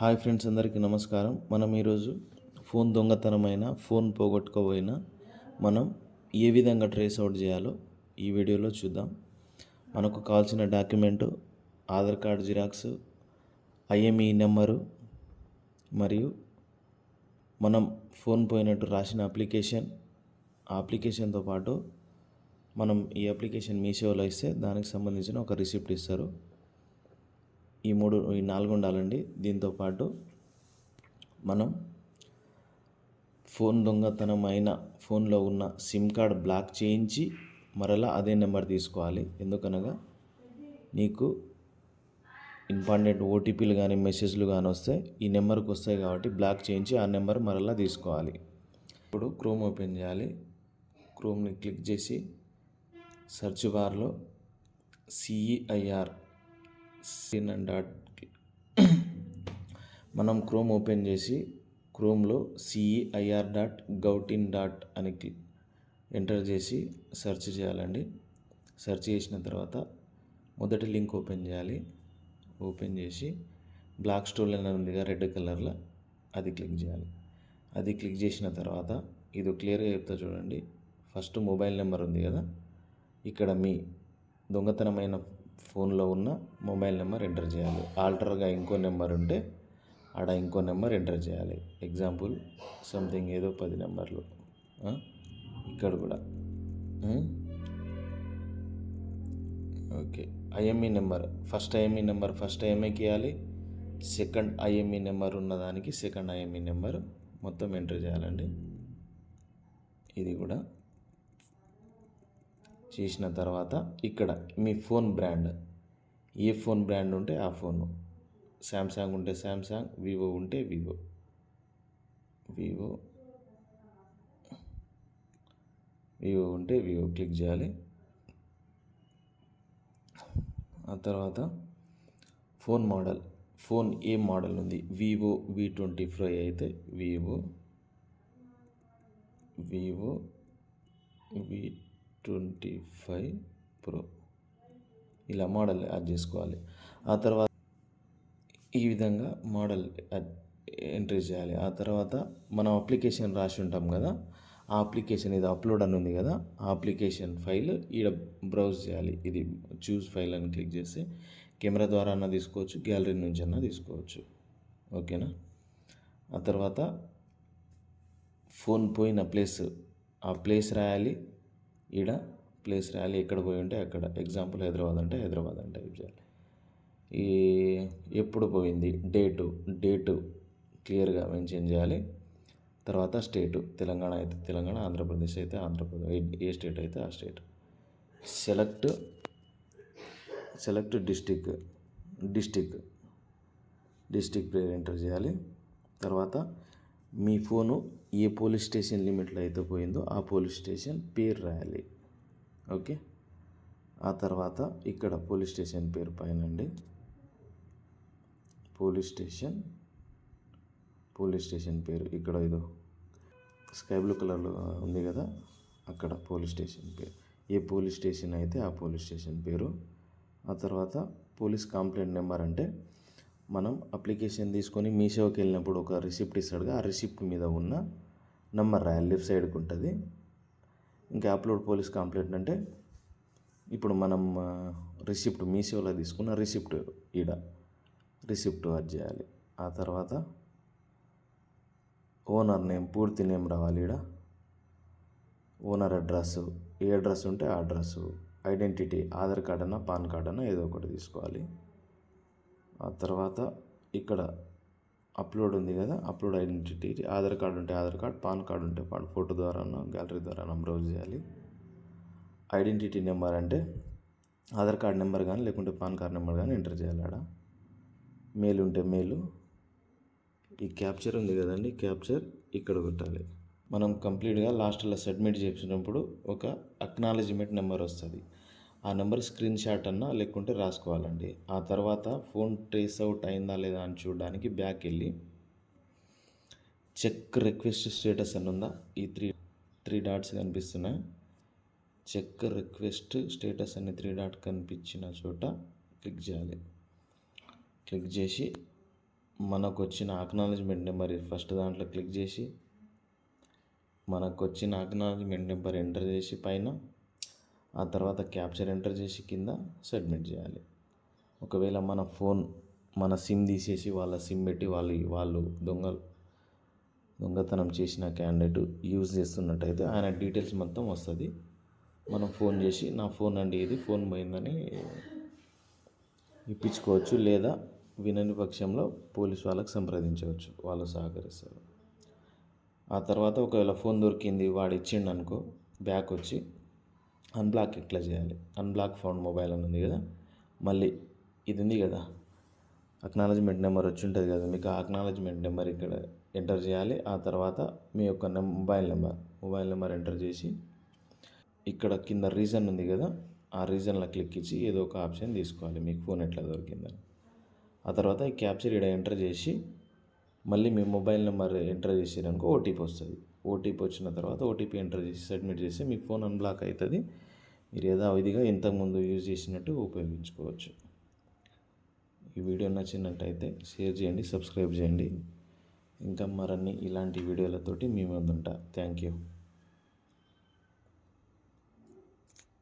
Hi friends అందరికీ నమస్కారం. మనం ఈరోజు ఫోన్ దొంగతనమైన ఫోన్ పోగొట్టుకోబోయినా మనం ఏ విధంగా ట్రేస్ అవుట్ చేయాలో ఈ వీడియోలో చూద్దాం. మనకు కావాల్సిన document Aadhaar card xerox IME number మరియు మనం ఫోన్ పోయినట్టు రాసిన అప్లికేషన్ ఆ అప్లికేషన్తో పాటు మనం ఈ అప్లికేషన్ మీ సేవలో ఇస్తే దానికి సంబంధించిన ఒక రిసిప్ట్ ఇస్తారు. ఈ మూడు ఈ నాలుగు ఉండాలండి. దీంతో పాటు మనం ఫోన్ దొంగతనం అయిన ఫోన్లో ఉన్న సిమ్ కార్డ్ బ్లాక్ చేయించి మరలా అదే నెంబర్ తీసుకోవాలి. ఎందుకనగా నీకు ఇంపార్టెంట్ ఓటీపీలు కానీ మెసేజ్లు కానీ వస్తే ఈ నెంబర్కి వస్తాయి కాబట్టి బ్లాక్ చేయించి ఆ నెంబర్ మరలా తీసుకోవాలి. ఇప్పుడు క్రోమ్ ఓపెన్ చేయాలి. క్రోమ్ని క్లిక్ చేసి సెర్చ్ బార్లో సిఈఐఆర్ సిన్ అండ్ డాట్ మనం క్రోమ్ ఓపెన్ చేసి క్రోమ్లో సిఈఐఆర్ డాట్ గౌటిన్ డాట్ అని ఎంటర్ చేసి సెర్చ్ చేయాలండి. సెర్చ్ చేసిన తర్వాత మొదటి లింక్ ఓపెన్ చేయాలి. ఓపెన్ చేసి బ్లాక్ స్టోల్ అని ఉందిగా రెడ్ కలర్లో అది క్లిక్ చేయాలి. అది క్లిక్ చేసిన తర్వాత ఇది క్లియర్గా చెప్తా చూడండి. ఫస్ట్ మొబైల్ నెంబర్ ఉంది కదా ఇక్కడ మీ దొంగతనమైన ఫోన్లో ఉన్న మొబైల్ నెంబర్ ఎంటర్ చేయాలి. ఆల్టర్గా ఇంకో నెంబర్ ఉంటే ఆడ ఇంకో నెంబర్ ఎంటర్ చేయాలి. ఎగ్జాంపుల్ సంథింగ్ ఏదో పది నెంబర్లు. ఇక్కడ కూడా. Okay. IME number. First IME number first ఐఎంఈకి ఇవ్వాలి. సెకండ్ ఐఎంఈ నెంబర్ ఉన్నదానికి సెకండ్ ఐఎంఈ నెంబర్ మొత్తం ఎంటర్ చేయాలండి. ఇది కూడా. చేసిన తర్వాత ఇక్కడ మీ ఫోన్ బ్రాండ్. ఏ ఫోన్ బ్రాండ్ ఉంటే ఆ ఫోను. శాంసంగ్ ఉంటే శాంసంగ్ వివో ఉంటే వివో వివో వివో ఉంటే వివో క్లిక్ చేయాలి. ఆ తర్వాత ఫోన్ మోడల్. ఫోన్ ఏ మోడల్ ఉంది? వివో వి ట్వంటీ ఫైవ్ అయితే Vivo Vivo V twenty five pro. ఇలా మోడల్ యాడ్ చేసుకోవాలి. ఆ తర్వాత ఈ విధంగా మోడల్ ఎంట్రీ చేయాలి. ఆ తర్వాత మనం అప్లికేషన్ రాసి ఉంటాం కదా ఆ అప్లికేషన్ ఇది అప్లోడ్ అని ఉంది కదా ఆ అప్లికేషన్ ఫైల్ ఈడ బ్రౌజ్ చేయాలి. ఇది చూస్ ఫైల్ అని క్లిక్ చేస్తే కెమెరా ద్వారా అన్నా తీసుకోవచ్చు గ్యాలరీ నుంచి అన్న తీసుకోవచ్చు. ఓకేనా? ఆ తర్వాత ఫోన్ పోయిన ప్లేస్ ఆ ప్లేస్ రాయాలి. ఈడ ప్లేస్ ర్యాలీ ఎక్కడ పోయి ఉంటే అక్కడ. ఎగ్జాంపుల్ హైదరాబాద్ అంటే హైదరాబాద్ అంటే టైప్ చేయాలి? ఈ ఎప్పుడు పోయింది? డేటు డేటు క్లియర్గా మెన్షన్ చేయాలి. తర్వాత స్టేటు తెలంగాణ అయితే తెలంగాణ ఆంధ్రప్రదేశ్ అయితే ఆంధ్రప్రదేశ్ ఏ స్టేట్ అయితే ఆ state select select district district district పేరు ఎంటర్ చేయాలి. తర్వాత మీ ఫోను ఏ పోలీస్ స్టేషన్ లిమిట్లో అయితే పోయిందో ఆ పోలీస్ స్టేషన్ పేరు రాయాలి. ఓకే? ఆ తర్వాత ఇక్కడ పోలీస్ స్టేషన్ పేరు పైన అండి. పోలీస్ స్టేషన్ పోలీస్ స్టేషన్ పేరు ఇక్కడ ఇదో స్కై బ్లూ కలర్లో ఉంది కదా అక్కడ పోలీస్ స్టేషన్ పేరు. ఏ పోలీస్ స్టేషన్ అయితే ఆ పోలీస్ స్టేషన్ పేరు. ఆ తర్వాత పోలీస్ కంప్లైంట్ నెంబర్ అంటే మనం అప్లికేషన్ తీసుకొని మీషోకి వెళ్ళినప్పుడు ఒక రిసిప్ట్ ఇస్తాడుగా ఆ రిసిప్ట్ మీద ఉన్న నెంబర్ రాయాలి లెఫ్ట్ సైడ్కి ఉంటుంది. ఇంకా అప్లోడ్ పోలీస్ కంప్లైంట్ అంటే ఇప్పుడు మనం రిసిప్ట్ మీషోలో తీసుకున్న రిసిప్ట్ ఈడ రిసిప్ట్ వర్క్ చేయాలి. ఆ తర్వాత ఓనర్ నేమ్ పూర్తి నేమ్ రావాలి ఈడ. ఓనర్ అడ్రస్ ఏ అడ్రస్ ఉంటే ఆ అడ్రస్ ఐడెంటిటీ ఆధార్ కార్డ్ అన్నా పాన్ కార్డ్ అన్నా ఏదో ఒకటి తీసుకోవాలి. ఆ తర్వాత ఇక్కడ అప్లోడ్ ఉంది కదా అప్లోడ్ ఐడెంటిటీ ఆధార్ కార్డు ఉంటే ఆధార్ కార్డ్ పాన్ కార్డు ఉంటే పాన్ ఫోటో ద్వారా గ్యాలరీ ద్వారా బ్రౌజ్ చేయాలి. ఐడెంటిటీ నెంబర్ అంటే ఆధార్ కార్డ్ నెంబర్ కానీ లేకుంటే పాన్ కార్డ్ నెంబర్ కానీ ఎంటర్ చేయాలి ఆడ. మెయిల్ ఉంటే మెయిల్. ఈ క్యాప్చర్ ఉంది కదండి క్యాప్చర్ ఇక్కడ కొట్టాలి. మనం కంప్లీట్గా లాస్ట్లో సబ్మిట్ చేసినప్పుడు ఒక అక్నాలజ్మెంట్ నెంబర్ వస్తుంది. ఆ నెంబర్ స్క్రీన్ షాట్ అన్నా లేకుంటే రాసుకోవాలండి. ఆ తర్వాత ఫోన్ ట్రేస్ అవుట్ అయిందా లేదా అని చూడడానికి బ్యాక్ వెళ్ళి చెక్ రిక్వెస్ట్ స్టేటస్ అని ఉందా? ఈ త్రీ త్రీ డాట్స్ కనిపిస్తున్నాయి. చెక్ రిక్వెస్ట్ స్టేటస్ అనే త్రీ డాట్ కనిపించిన చోట క్లిక్ చేయాలి. క్లిక్ చేసి మనకు వచ్చిన అక్నాలజ్మెంట్ నెంబర్ ఫస్ట్ దాంట్లో క్లిక్ చేసి మనకు వచ్చిన అక్నాలజ్మెంట్ నెంబర్ ఎంటర్ చేసి పైన ఆ తర్వాత క్యాప్చర్ ఎంటర్ చేసి కింద సబ్మిట్ చేయాలి. ఒకవేళ మన ఫోన్ మన సిమ్ తీసేసి వాళ్ళ సిమ్ పెట్టి వాళ్ళు వాళ్ళు దొంగలు దొంగతనం చేసిన క్యాండిడేట్ యూజ్ చేస్తున్నట్టయితే ఆయన డీటెయిల్స్ మొత్తం వస్తుంది. మనం ఫోన్ చేసి నా ఫోన్ అండి ఇది ఫోన్ పోయిందని ఇప్పించుకోవచ్చు లేదా వినని పక్షంలో పోలీస్ వాళ్ళకి సంప్రదించవచ్చు వాళ్ళు సహకరిస్తారు. ఆ తర్వాత ఒకవేళ ఫోన్ దొరికింది వాడు ఇచ్చిండు అనుకో బ్యాక్ వచ్చి అన్బ్లాక్ ఎట్లా చేయాలి? అన్బ్లాక్ ఫోన్ మొబైల్ అని ఉంది కదా? మళ్ళీ ఇది ఉంది కదా? అక్నాలజ్మెంట్ నెంబర్ వచ్చి ఉంటుంది కదా? మీకు ఆ అక్నాలజ్మెంట్ నెంబర్ ఇక్కడ ఎంటర్ చేయాలి. ఆ తర్వాత మీ యొక్క mobile number mobile number enter చేసి ఇక్కడ కింద రీజన్ ఉంది కదా? ఆ రీజన్లో క్లిక్ ఇచ్చి ఏదో ఒక ఆప్షన్ తీసుకోవాలి. మీకు ఫోన్ ఎట్లా దొరికిందని. ఆ తర్వాత ఈ క్యాప్చర్ ఇక్కడ ఎంటర్ చేసి మళ్ళీ మీ మొబైల్ నెంబర్ ఎంటర్ చేసారనుకో ఓటీపీ వస్తుంది. ఓటీపీ వచ్చిన తర్వాత ఓటీపీ ఎంటర్ చేసి సబ్మిట్ చేసి మీ ఫోన్ అన్బ్లాక్ అవుతుంది. మీరు యథావిధిగా ఇంతకుముందు యూజ్ చేసినట్టు ఉపయోగించుకోవచ్చు. ఈ వీడియో నచ్చినట్టయితే షేర్ చేయండి సబ్స్క్రైబ్ చేయండి. ఇంకా మరన్ని ఇలాంటి వీడియోలతోటి మీ ముందుంటా. Thank you.